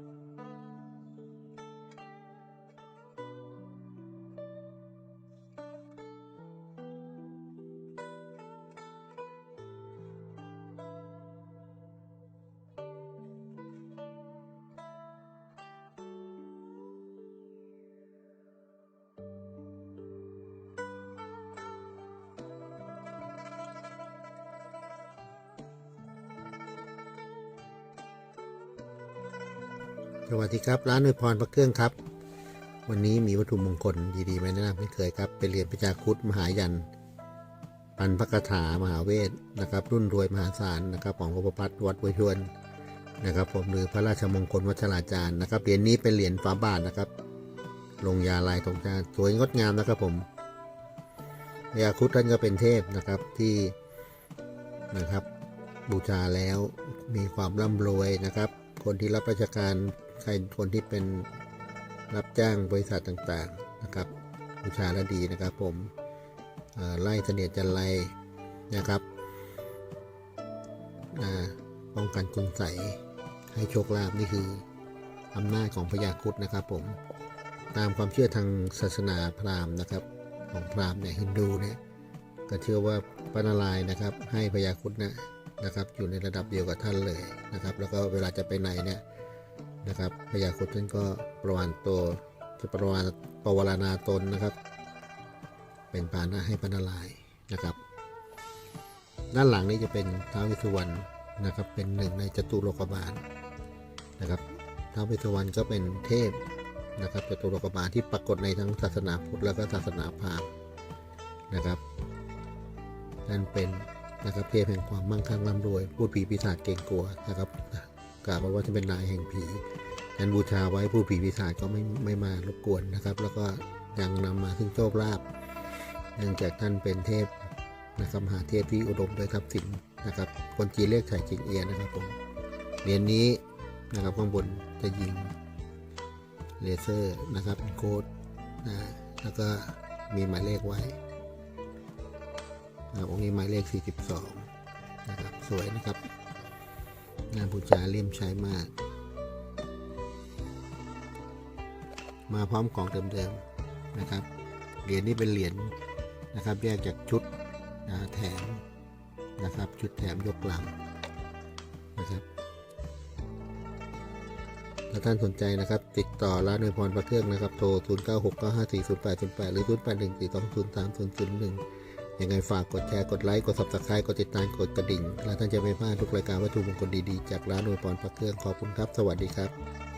Música สวัสดีครับ ร้านอวยพรพระเครื่องครับ วันนี้มีวัตถุมงคลดีๆมาแนะนำไม่เคยครับไปเรียนพระจาคุดมหายัน ปันพระคาถามหาเวทนะครับ รุ่นรวยมหาศาลนะครับ ของพระพัฒวัดวยทวนนะครับ ผมหรือพระราชมงคลวัชราจารย์นะครับเหรียญนี้เป็นเหรียญฝาบาทนะครับ ลงยาลายตรงจานสวยงดงามนะครับผมพระยาคุดท่านก็เป็นเทพนะครับที่นะครับบูชาแล้วมีความร่ำรวยนะครับ คนที่รับราชการ ใครคนที่เป็นรับจ้างบริษัทต่างๆนะครับบูชาแล้วดีนะครับ ผมไล่เสนียจันไรนะครับป้องกันคุณใสให้โชคลาภนี่คืออำนาจของพญาครุดนะครับ ผมตามความเชื่อทางศาสนาพราหมณ์นะครับ ของพราหมณ์เนี่ยฮินดูเนี่ยก็เชื่อว่าพระนารายณ์นะครับ ให้พญาครุดนะนะครับ อยู่ในระดับเดียวกับท่านเลยนะครับ แล้วก็เวลาจะไปไหนเนี่ย นะครับพญาคุดท่านก็ประวันตัวจะประวันปวารณาตนนะครับ เป็นปานะให้พระนารายนะครับ ด้านหลังนี้จะเป็นท้าววิสุวรรณนะครับ เป็นหนึ่งในจตุโลกบาลนะครับท้าววิสุวรรณก็เป็นเทพนะครับจตุโลกบาลที่ปรากฏในทั้งศาสนาพุทธแล้วก็ศาสนาพราหมณ์นะครับท่นเป็นนะครับเทพแห่งความมั่งคั่งร่ำรวย พูดผีปีศาจเก่งกลัวนะครับ กล่าวว่าจะเป็นนายแห่งผีนั้นบูชาไว้ผู้ผีปีศาจก็ไม่ไม่มารบกวนนะครับ แล้วก็ยังนำมาซึ่งโชคลาภเนื่องจากท่านเป็นเทพนะครับมหาเทพที่อุดมด้วยทรัพย์สินนะครับ คนจีนเรียกไฉจิงเอียนะครับผมเหรียญนี้นะครับข้างบนจะยิงเลเซอร์นะครับโค้ดนะแล้วก็มีหมายเลขไว้นะครับองค์นี้หมายเลข 42 นะครับ สวยนะครับ งานบูชาเลี่ยมใช้มาก มาพร้อมของเดิมๆนะครับ เหรียญนี้เป็นเหรียญนะครับ แยกจากชุดนะแถมนะครับ ชุดแถมยกหลังนะครับถ้าท่านสนใจนะครับ ติดต่อร้านอวยพรพระเครื่องนะครับ โทร 0 9 6 9 5 4 0 8 0 8หรือ 0 ยังไงฝากกดแชร์ กดไลค์ กด subscribe กดติดตาม กดกระดิ่ง แล้วท่านจะไม่พลาดทุกรายการวัตถุมงคลดีๆ จากร้านอวยพรพระเครื่อง ขอบคุณครับ สวัสดีครับ